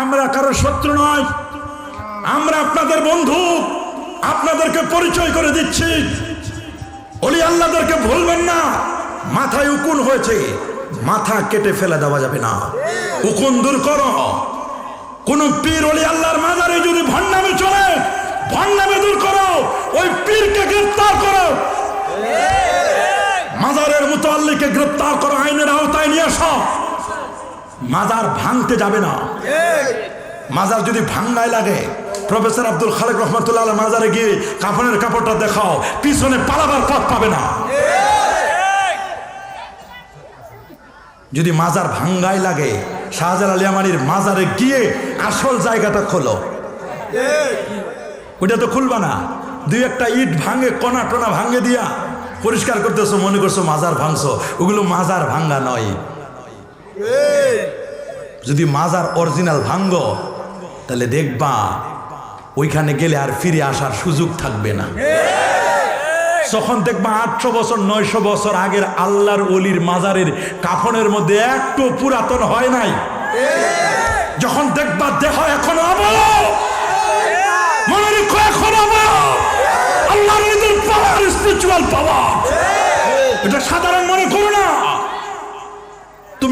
আমরা কারও শত্রু নয়। আমরা আপনাদের বন্ধু। আপনাদেরকে পরিচয় করে দিচ্ছি। অলি আল্লাহদেরকে ভুলবেন না। মাথায় উকুন হয়েছে। মাথা কেটে ফেলে দেওয়া যাবে না। উকুন দূর করো। কোন পীর অলি আল্লাহর মাজারে যদি ভণ্ডামি চলে, ভণ্ডামি দূর করো। ওই পীরকে গ্রেফতার করো। মাজারের মুতাল্লিকে গ্রেফতার করো, আইনের আওতায় নিয়ে আসো মাজার ভাঙতে যাবে না। মাজার যদি ভাঙ্গায় লাগে, প্রফেসর আব্দুল খালেক রহমতুল্লাহ মাজারে গিয়ে কাফনের কাপড়টা দেখাও, পিছনে পালাবার পথ পাবে না। যদি মাজার ভাঙ্গায় লাগে, শাহজালাল আলিয়ামানির মাজারে গিয়ে আসল জায়গাটা খোলো। ওইটা তো খুলবা না। দুই একটা ইট ভাঙে, কণা টনা ভাঙে দিয়া পরিষ্কার করতেছো, মনে করছ মাজার ভাঙছো। ওগুলো মাজার ভাঙ্গা নয়। যদি মাজার অরিজিনাল ভাঙ্গ তাহলে দেখবা ওইখানে গেলে আর ফিরে আসার সুযোগ থাকবে না। যখন দেখবা আটশো বছর নয়শো বছর আগের আল্লাহর অলির মাজারের কাফনের মধ্যে একটু পুরাতন হয় নাই যখন দেখবা দেহ এখন অবয়ব মনে রেখো এখন অবয়ব আল্লাহর পাওয়ার স্পিরিচুয়াল পাওয়ার এটা সাধারণ মনে করো না।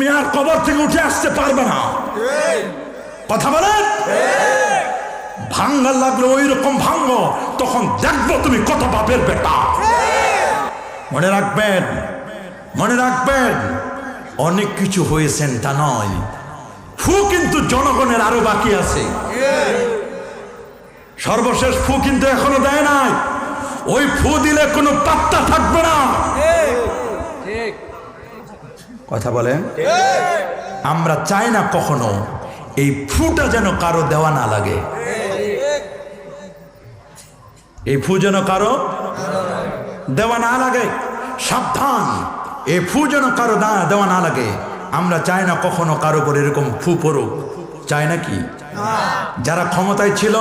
তুমি আর কবর থেকে উঠে আসতে পারবে না। কথা বলেন? ভাঙ্গার লাগল ওই রকম ভাঙ্গ, তখন দেখব তুমি কত বাপের বেটা। মনে রাখবেন মনে রাখবেন, অনেক কিছু হয়েছেন তা নয়। ফু কিন্তু জনগণের আরও বাকি আছে। সর্বশেষ ফু কিন্তু এখনও দেয় নাই। ওই ফু দিলে কোনো পাত্তা থাকবে না। কথা বলেন। আমরা চাই না কখনো এই ফুটা যেন কারও দেওয়া না লাগে। এই ফু যেন কারও দেওয়া না লাগে। সাবধান, এই ফু যেন কারও না দেওয়া না লাগে। আমরা চাই না কখনো কারও করে এরকম ফু পড়ুক। চাই না কি? যারা ক্ষমতায় ছিল,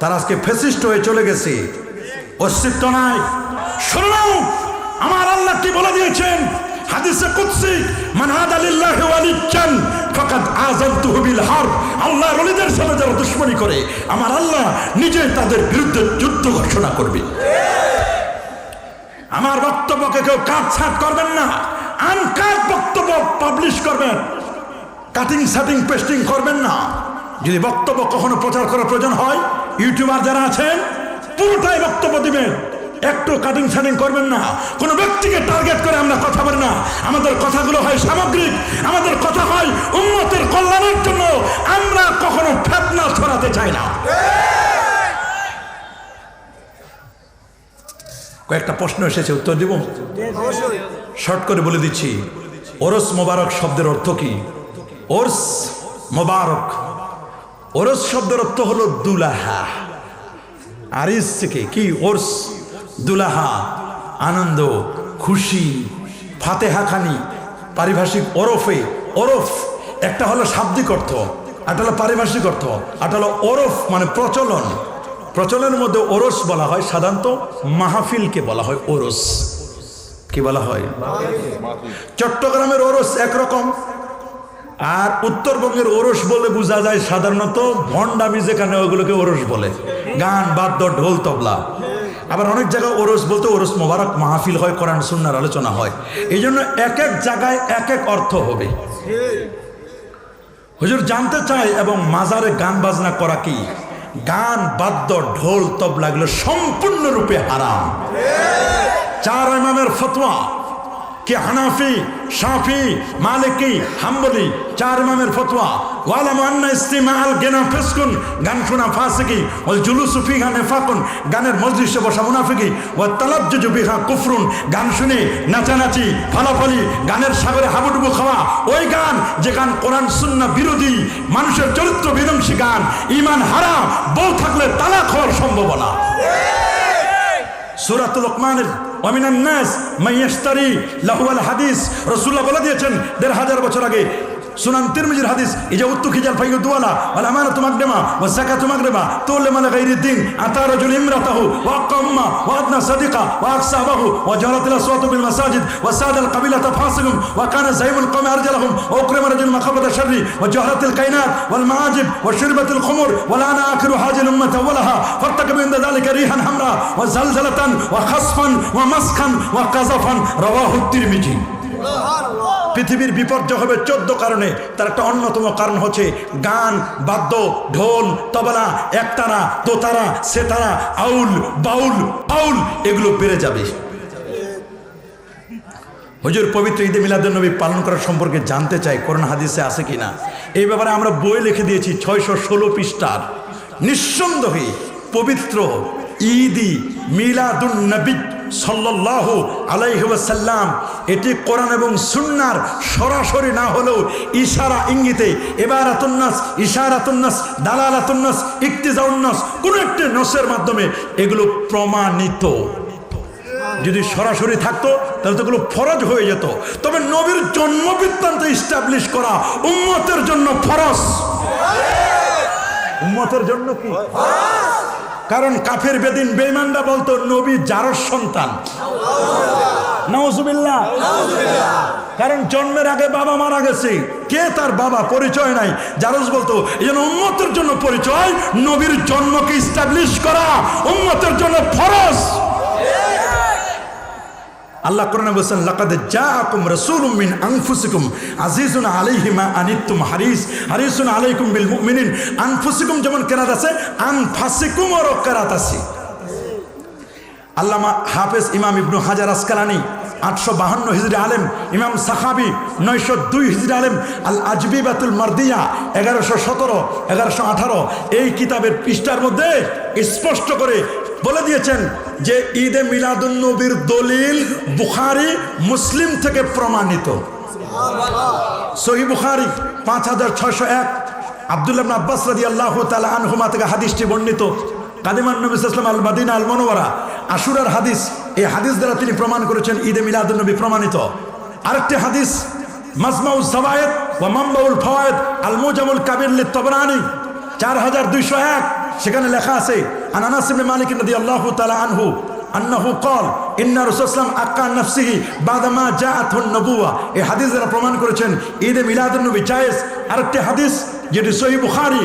তারা আজকে ফেসিস্ট হয়ে চলে গেছে। অস্তিত্ব নাই। শুনুন, আমার আল্লাহ কি বলে দিয়েছেন? হাদিসে কুদসি, মান আদালিল্লাহি ওয়ালিয়ান ফাকাদ আযানতুহু বিল হারব। আল্লাহ ওলিদের সাথে যারা দুশমনি করে, আমার আল্লাহ নিজে তাদের বিরুদ্ধে যুদ্ধ ঘোষণা করবে। আমার বক্তব্যকে কেউ কাটছাট করবেন না আনকাট বক্তব্য পাবলিশ করবেন, কাটিং, সাটিং, পেস্টিং করবেন না। যদি বক্তব্য কখনো প্রচার করার প্রয়োজন হয়, ইউটিউবার যারা আছেন, পুরোটাই বক্তব্য দিবেন। একটু কাটিং সাটিং করবেন না। কোনো ব্যক্তিকে টার্গেট করে আমরা কথা বলি না। আমাদের কথাগুলো হয় সামগ্রিক। আমাদের কথা হয় উন্নতের কল্যাণের জন্য। আমরা কখনো ফেতনা ছড়াতে চাই না। কয়েকটা প্রশ্ন এসেছে উত্তর দিব? শর্ট করে বলে দিচ্ছি। ওরস মোবারক শব্দের অর্থ কি? ওরস মোবারক। ওরস শব্দের অর্থ হলো দুলাহা। আরিস থেকে কি? ওরস। দুলাহা, আনন্দ, খুশি ফাতেহা খানি পারিভাষিক ওরফে, ওরফ, একটা হলো শাব্দিক অর্থ একটা হলো পারিভাষিক অর্থ একটা হলো ওরফ মানে প্রচলন। প্রচলনের মধ্যে ওরস বলা হয়, সাধারণত মাহফিলকে বলা হয় ওরস। কি বলা হয়? চট্টগ্রামের ওরস একরকম, আর উত্তরবঙ্গের ওরস বলে বোঝা যায় সাধারণত ভণ্ডামি যেখানে ওগুলোকে ওরস বলে। গান, বাদ্য, ঢোল, তবলা। আবার অনেক জায়গায় ওরস বলতে ওরস মোবারক মাহফিল হয়, কোরআন, সুন্নার আলোচনা হয়। এই জন্য এক এক জায়গায় এক এক অর্থ হবে। হুজুর, জানতে চায় এবং মাজারে গান বাজনা করা কি? গান, বাদ্য, ঢোল তবলাগুলো সম্পূর্ণরূপে হারাম। চার ইমামের ফতোয়া। কি হানাফি শাফি মালিকি হাম্বলি চার ইমামের ফতোয়া ওয়ালাম আন্না ইস্তিমাল গেনা ফিসকুন গান শোনা ফাসিকি ওয়াল জুলুসু ফিহা নিফাকুন গানের মজলিসে বসা মুনাফিকি ওয়া তালাজ্জুজু বিহা কুফরুন গান শুনে নাচানাচি ফালাফালি গানের সাগরে হাবুডুবু খাওয়া ওই গান যে গান কোরআন সুন্নাহ বিরোধী, মানুষের চরিত্র বিধ্বংসী গান ইমান হারা বউ থাকলে তালাক হওয়ার সম্ভাবনা। সুরাতুল হাদিস। রসুল্লাহ বলে দিয়েছেন দেড় হাজার বছর আগে সুনান তিরমিজির হাদিস ইজা উত্তু খিজাল ফাইয়ু দুয়ালা ওয়াল আমানাতু মাকদামা ওয়া যাকাতু মাগরিবা তুল মান গায়রিদ দিন আতা রাজুল ইমরাতাহু ওয়া কাম্মা ওয়া আদনা সাদিকা ওয়া আকসাবাহু ওয়া জারাত আল আসওয়াত বিল মাসাজিদ ওয়া সাদ আল কাবিলাতা ফাসিকুম ওয়া কানা জাইমুল কওমি আরজালহুম ওয়া উকরিমা রাজুল মাখাবাতা শাররি ওয়া জাহরাত আল কায়নাত ওয়াল মাআজিব ওয়া শুরবাত আল খুমর ওয়া লানা আখিরু হাজিল উম্মাত আওয়ালাহা ফারতাকাবু ইনদা যালিকা রিহান হামরা ওয়া জালজালাতান ওয়া খাসফান ওয়া মাসখান ওয়া কাযাফান রাওয়াহু তিরমিজি পৃথিবীর বিপর্যয় হবে চোদ্দ কারণে। তার একটা অন্যতম কারণ হচ্ছে গান, বাদ্য, ঢোল, তবলা, একতারা দোতারা সেতারা, আউল, বাউল আউল এগুলো বেড়ে যাবে। হজুর, পবিত্র ঈদে মিলাদুন্নবী পালন করার সম্পর্কে জানতে চাই করোনা হাদিসে আছে কিনা? এই ব্যাপারে আমরা বই লিখে দিয়েছি ছয়শো ষোলো পৃষ্ঠার। নিঃসন্দেহে পবিত্র ঈদি মিলাদুন নবী সাল্লাহ আলাইসাল্লাম এটি কোরআন এবং সুন্নার সরাসরি না হলেও ইশারা ইঙ্গিতে এবার আতুন্নাস ইশারাতুন্নাস দালালাতুন্নাস ইকতিজাউন্নাস কোনো একটি নসের মাধ্যমে এগুলো প্রমাণিত। যদি সরাসরি থাকতো তাহলে তো এগুলো ফরজ হয়ে যেত। তবে নবীর জন্ম বৃত্তান্ত ইস্টাবলিশ করা উম্মতের জন্য ফরজ। উম্মতের জন্য কি? কারণ কাফের বেদিন বেইমানরা বলতো, নবী জারস সন্তান। কারণ জন্মের আগে বাবা মারা গেছে। কে তার বাবা? পরিচয় নাই। জারস বলতো এই জন্য উন্মতের জন্য পরিচয়, নবীর জন্মকে ইস্টাবলিশ করা উন্মতের জন্য ফরজ। আল্লাহ কোরআনে বলছেন, লাকাদ জাআকুম রাসূলুম মিন আনফুসিকুম আজিজুন আলাইহি আনিতুম হারিস। হারিসুন আলাইকুম বিল মুমিনিন, আনফুসিকুম যেমন কেরাত আছে, আনফাসিকুম ওর কেরাত আছে। আল্লামা হাফেজ ইমাম ইবনু হাজার আসকালানি, আটশো বাহান্ন হিজরি আলেম। ইমাম সাহাবি নয়শো দুই হিজরি আলেম। আল আজবি বাতুল মার্দিয়া, এগারোশো সতেরো, এগারোশো আঠারো। এই কিতাবের পৃষ্ঠার মধ্যে স্পষ্ট করে বলে দিয়েছেন যে ঈদে মিলাদুন্নবীর দলিল বুখারি, মুসলিম থেকে প্রমাণিত। সহি বুখারি, পাঁচ হাজার ছয়শো এক। আবদুল্লাহ আব্বাস রাদি আল্লাহ তালা আনহুমা থেকে হাদিসটি বর্ণিত। কাদিমান নবী ইসলাম আল মাদিনা আল মনোয়ারা আশুরার হাদিস, এই হাদিস দ্বারা তিনি প্রমাণ করেছেন ঈদে মিলাদুন্নবী প্রমাণিত। আরেকটি হাদিস মাজমাউল সাবায়েদ ওয়া মামবাউল ফওয়ায়েদ আল মুজামুল কাবির তবরানি চার হাজার দুইশো এক। সেখানে লেখা আছে আনানাস ইবনে মালিক আনহু আন্নাহু কল ইন্না রসুলাম আক্কা নফসিহি বাদামা জাআতুন নবুয়া হাদিস যারা প্রমাণ করেছেন, ঈদে হাদিস বুখারী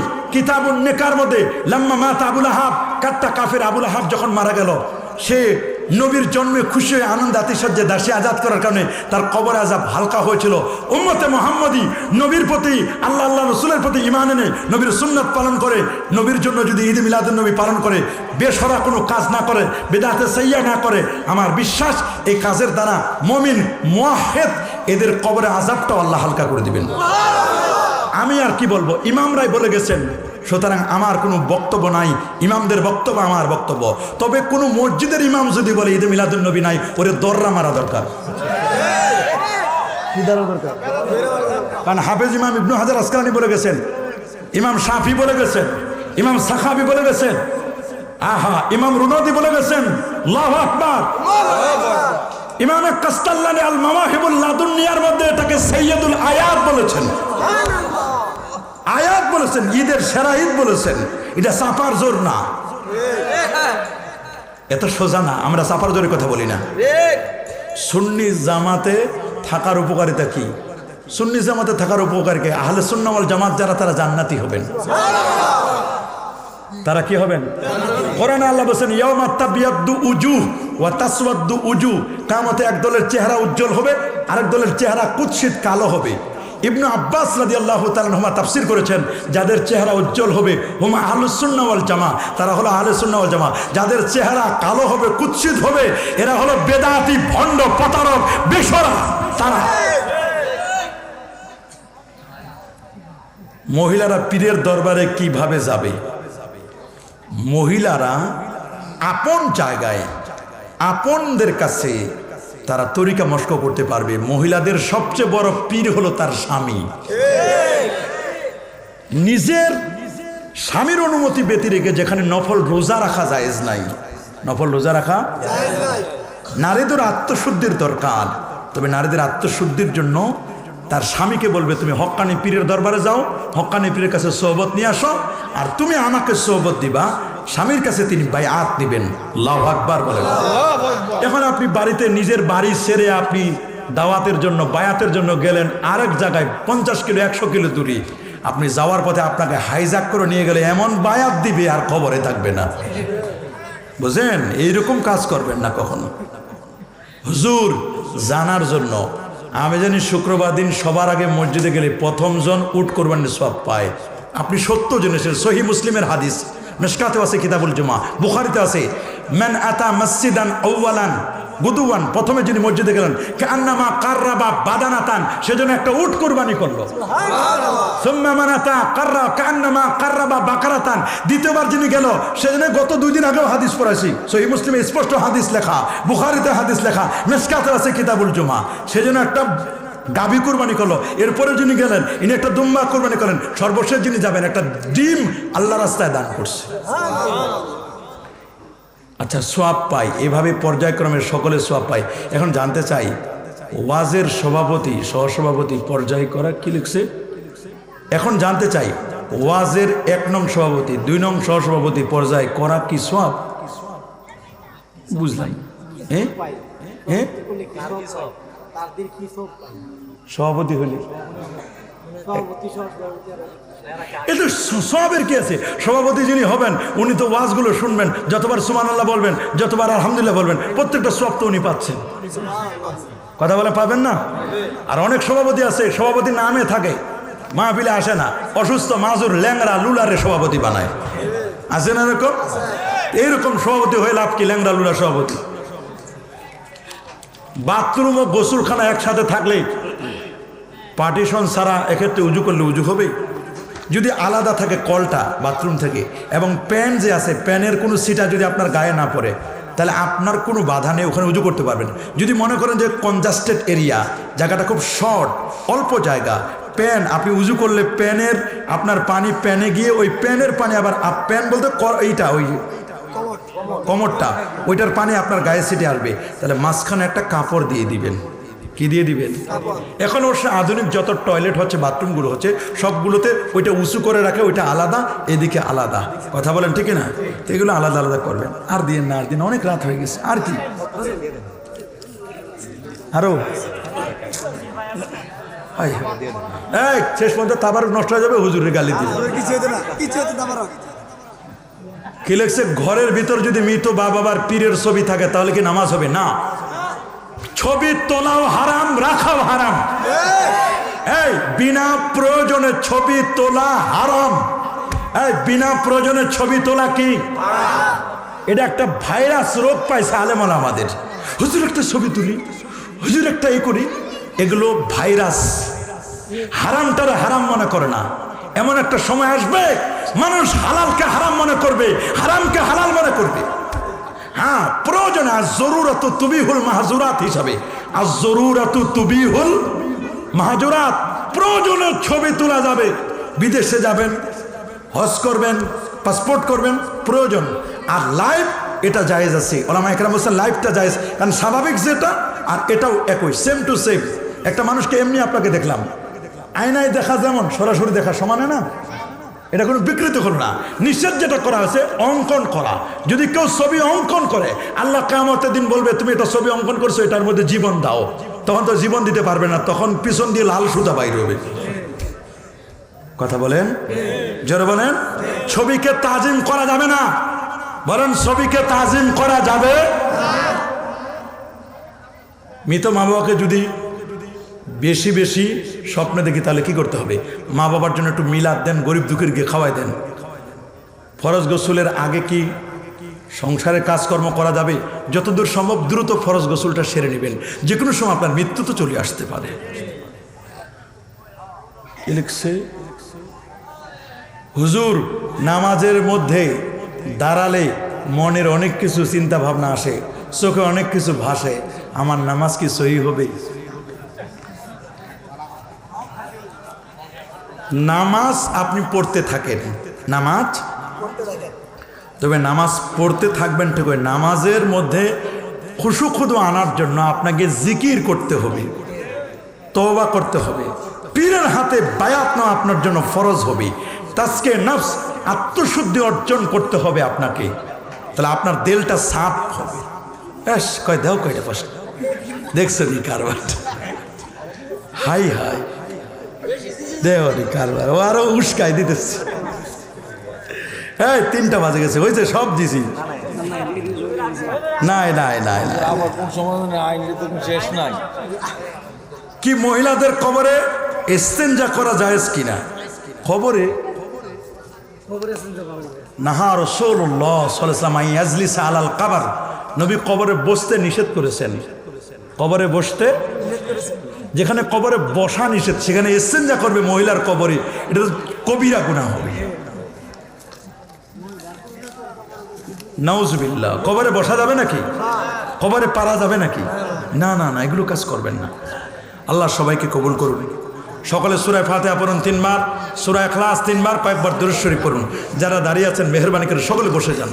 নেকার আবুল আহাব কাফের আবুল যখন মারা গেল, সে নবীর জন্মে খুশি হয়ে আনন্দ আতিশয্যে দাসী আজাদ করার কারণে তার কবর আজাব হালকা হয়েছিল। উম্মতে মোহাম্মদী নবীর প্রতি আল্লাহ আল্লাহ রসুলের প্রতি ইমান এনে নবীর সুন্নত পালন করে নবীর জন্য যদি ঈদ মিলাদুল নবী পালন করে বেসরা কোনো কাজ না করে বেদাতে সাইয়া না করে আমার বিশ্বাস এই কাজের দ্বারা মমিন মোয়াহেদ এদের কবরে আজাবটাও আল্লাহ হালকা করে দিবেন। আমি আর কি বলব? ইমামরাই বলে গেছেন সুতরাং আমার কোনো বক্তব্য নাই ইমামদের বক্তব্য আমার বক্তব্য। তবে কোনো মসজিদের ইমাম যদি বলে ঈদে মিলাদুল নবী নাই ওরে দররা মারা দরকার। দরকার। কারণ হাফেজ ইমাম ইবনু হাজার আসকানি বলে গেছেন ইমাম শাফি বলে গেছেন ইমাম সাখাবি বলে গেছেন আহা ইমাম রুনদি বলে গেছেন লাহ আকবার। ইমাম কাস্তাল্লানি আল মামাহিবুল লাদুনিয়ার মধ্যে এটাকে সৈয়দুল আয়াত বলেছেন। বলেছেন, ঈদের সেরা ঈদ বলেছেন। এটা চাপার জোর না। এত সোজা না, আমরা চাপার জোরে কথা বলি না। সুন্নি জামাতে থাকার উপকারিতা কি? সুন্নি জামাতে থাকার উপকারকে আহলে সুন্নাওয়াল জামাত যারা, তারা জান্নাতি হবেন। তারা কি হবেন? কোরআন আল্লাহ বলছেন উজু ওয়া উজু। কামতে এক দলের চেহারা উজ্জ্বল হবে, আরেক দলের চেহারা কুৎসিত কালো হবে। ইবনু আব্বাস রাদি আল্লাহ তালহুমা তাফসির করেছেন, যাদের চেহারা উজ্জ্বল হবে, হুমা আহলুসুন্নাওয়াল জামা তারা হলো আহলুসুন্নাওয়াল জামা যাদের চেহারা কালো হবে, কুৎসিত হবে, এরা হলো বেদাতি, ভণ্ড, প্রতারক বেসরা তারা মহিলারা পীরের দরবারে কীভাবে যাবে? মহিলারা আপন জায়গায়, আপনদের কাছে তারা তরিকা মস্ক করতে পারবে। মহিলাদের সবচেয়ে বড় পীর হলো তার স্বামী। নিজের স্বামীর অনুমতি ব্যতি রেখে যেখানে নফল রোজা রাখা জায়েজ নাই। নফল রোজা রাখা নারীদের আত্মশুদ্ধির দরকার। তবে নারীদের আত্মশুদ্ধির জন্য তার স্বামীকে বলবে, তুমি হক্কানি পীরের দরবারে যাও, হক্কানি পীরের কাছে সোহবত নিয়ে আসো, আর তুমি আমাকে সোহবত দিবা। স্বামীর কাছে তিনি বাই আত দিবেন লাভ আকবার বলে এখন আপনি বাড়িতে নিজের বাড়ি সেরে আপনি দাওয়াতের জন্য বায়াতের জন্য গেলেন, আরেক জায়গায় পঞ্চাশ কিলো, একশো কিলো দূরে। আপনি যাওয়ার পথে আপনাকে হাইজাক করে নিয়ে গেলে এমন বায়াত দিবে আর খবরে থাকবে না। বুঝেন? এইরকম কাজ করবেন না কখনো। হুজুর, জানার জন্য। আমি জানি শুক্রবার দিন সবার আগে মসজিদে গেলে প্রথম জন উট কোরবানি সব পায়। আপনি সত্য জেনেছেন সহি মুসলিমের হাদিস। মেশকাতে আছে কিতাবুল জুমা বুখারিতে আছে ম্যান আতা মসজিদান ঔওয়ালান গুদুয়ান প্রথমে যিনি মসজিদে গেলেন কান্নামা কার্রাবা বাদানাতান সেজন্য একটা উট কোরবানি করল। সুম্মা মানাতা কার্রা কান্নামা কার্রাবা বাকারাতান। দ্বিতীয়বার যিনি গেল সেজন্য গত দুই দিন আগেও হাদিস পড়াইছি। সহি মুসলিমে স্পষ্ট হাদিস লেখা বুখারিতে হাদিস লেখা মেসকাতে আছে কিতাবুল জুমা। সেজন্য একটা গাবি কোরবানি করল। এরপরে যিনি গেলেন, ইনি একটা দুম্বা কোরবানি করেন সর্বশেষ যিনি যাবেন, একটা ডিম আল্লাহ রাস্তায় দান করছে। আচ্ছা সোয়াব পাই। এভাবে পর্যায়ক্রমে সকলে সোয়াব পাই এখন জানতে চাই, ওয়াজের সভাপতি, সহসভাপতি পর্যায় করা কি লিখছে? এখন জানতে চাই, ওয়াজের এক নং সভাপতি, দুই নং সহসভাপতি পর্যায় করা কি সোয়াব? বুঝলাম। হ্যাঁ? হ্যাঁ? সভাপতি হলে এতে সবের কি আছে? সভাপতি যিনি হবেন উনি তো ওয়াজগুলো শুনবেন যতবার সুমান আল্লাহ বলবেন যতবার আলহামদুলিল্লাহ বলবেন প্রত্যেকটা সব তো উনি পাচ্ছেন। কথা বলে পাবেন না? আর অনেক সভাপতি আছে সভাপতি নামে থাকে মাহফিলে আসে না। অসুস্থ মাজুর ল্যাংরা লুলারে সভাপতি বানায়। আছে না এরকম? এইরকম সভাপতি হয়ে লাভ কি? ল্যাংরা লুলা সভাপতি। বাথরুম ও গোসলখানা একসাথে থাকলে পার্টিশন ছাড়া এক্ষেত্রে উজু করলে উজু হবে। যদি আলাদা থাকে কলটা বাথরুম থেকে এবং প্যান যে আছে, প্যানের কোনো সিটা যদি আপনার গায়ে না পড়ে, তাহলে আপনার কোনো বাধা নেই, ওখানে উজু করতে পারবেন। যদি মনে করেন যে কনজাস্টেড এরিয়া, জায়গাটা খুব শর্ট, অল্প জায়গা, প্যান, আপনি উজু করলে প্যানের আপনার পানি প্যানে গিয়ে ওই প্যানের পানি আবার প্যান বলতে এইটা, ওই কমরটা, ওইটার পানি আপনার গায়ে সিটে আসবে। তাহলে মাঝখানে একটা কাপড় দিয়ে দিবেন। কি দিয়ে দিবেন? এখন অবশ্য আধুনিক যত টয়লেট হচ্ছে, বাথরুমগুলো হচ্ছে, সবগুলোতে ওইটা উঁচু করে রাখে, ওইটা আলাদা, এদিকে আলাদা। কথা বলেন, ঠিক না? তো এগুলো আলাদা আলাদা করবেন। আর দিন না, আর দিন, অনেক রাত হয়ে গেছে। আর কি? আরও। শেষ পর্যন্ত তাবার নষ্ট হয়ে যাবে, হুজুরের গালি দিবে কিছু হতো না কিছু হতো না আমার কি লেখছে? ঘরের ভিতর যদি মৃত বাবার পীরের ছবি থাকে, তাহলে কি নামাজ হবে? না। ছবি তোলাও হারাম, রাখাও হারাম। এই, বিনা প্রয়োজনে ছবি তোলা হারাম। এই, বিনা প্রয়োজনে ছবি তোলা কি? এটা একটা ভাইরাস রোগ পাইছে আলেমন আমাদের হুজুর একটা ছবি তুলি, হুজুর একটা এই করি, এগুলো ভাইরাস। হারামটারে হারাম মনে করে না। এমন একটা সময় আসবে মানুষ হালালকে হারাম মনে করবে, হারামকে হালাল মনে করবে। হ্যাঁ প্রয়োজন আর জরুরত তুবিহুল মাহাজুরাত হিসাবে। আর জরুরত তুবিহুল মাহাজুরাত। প্রয়োজনে ছবি তোলা যাবে। বিদেশে যাবেন, হজ করবেন, পাসপোর্ট করবেন, প্রয়োজন। আর লাইভ এটা জায়েজ আছে। ওলামা একরাম বলছেন লাইভটা জায়েজ। কারণ স্বাভাবিক যেটা, আর এটাও একই সেম টু সেম একটা মানুষকে এমনি আপনাকে দেখলাম। আয়নায় দেখা যেমন, সরাসরি দেখা, সমানে না? এটা কোনো বিকৃত হলো না। নিষেধ যেটা করা হয়েছে, অঙ্কন করা। যদি কেউ ছবি অঙ্কন করে, আল্লাহ কামতের দিন বলবে, তুমি এটা ছবি অঙ্কন করছ, এটার মধ্যে জীবন দাও। তখন তো জীবন দিতে পারবে না, তখন পিছন দিয়ে লাল সুতা বাইর হবে। কথা বলেন? জোরে বলেন? ছবিকে তাজিম করা যাবে না। বলেন ছবিকে তাজিম করা যাবে। মৃত মা বাবাকে যদি বেশি বেশি স্বপ্ন দেখি তাহলে কি করতে হবে? মা বাবার জন্য একটু মিলাদ দেন, গরিব দুঃখীর গিয়ে খাওয়াই দেন। ফরজ গোসলের আগে কি সংসারে কাজকর্ম করা যাবে? যতদূর সম্ভব দ্রুত ফরজ গোসলটা সেরে নেবেন। যে কোনো সময় আপনার মৃত্যু তো চলে আসতে পারে। হুজুর, নামাজের মধ্যে দাঁড়ালে মনের অনেক কিছু চিন্তা ভাবনা আসে, চোখে অনেক কিছু ভাসে। আমার নামাজ কি সহি হবে? নামাজ আপনি পড়তে থাকেন। নামাজ? তবে নামাজ পড়তে থাকবেন ঠিক নামাজের মধ্যে খুশু খুদু আনার জন্য আপনাকে জিকির করতে হবে, তওবা করতে হবে। পীরের হাতে বায়াত আপনার জন্য ফরজ হবে। তাজকে নফস, আত্মশুদ্ধি অর্জন করতে হবে আপনাকে। তাহলে আপনার দিলটা সাফ হবে। এস, কয় দেও, কয়টা পাশে দেখছ নি কারবারটা? High high. নি কারবার। ও আরও উস্কাই দিতেছে। এই তিনটা বাজে গেছে। হয়েছে সব দিছি নাই নাই নাই শেষ নাই। কি মহিলাদের কবরে এস্তেঞ্জা করা জায়েজ কিনা? খবরে নাহা রসৌল্লাহ সাল্লাম ইয়াজলিস আলাল কাবার। নবী কবরে বসতে নিষেধ করেছেন। কবরে বসতে যেখানে কবরে বসা নিষেধ, সেখানে এসছেন যা করবে মহিলার কবরে। এটা কবিরা গুণা হবে নাউজবিল্লাহ, কবরে বসা যাবে নাকি? কবরে পারা যাবে নাকি? না না না, এগুলো কাজ করবেন না। আল্লাহ সবাইকে কবুল করুন। সকলে সুরায় ফাতেহা পড়ুন তিনবার সুরায় ক্লাস তিনবার, কয়েকবার দুরুশ্বরী পড়ুন। যারা দাঁড়িয়ে আছেন, মেহরবানি করে সকলে বসে যান।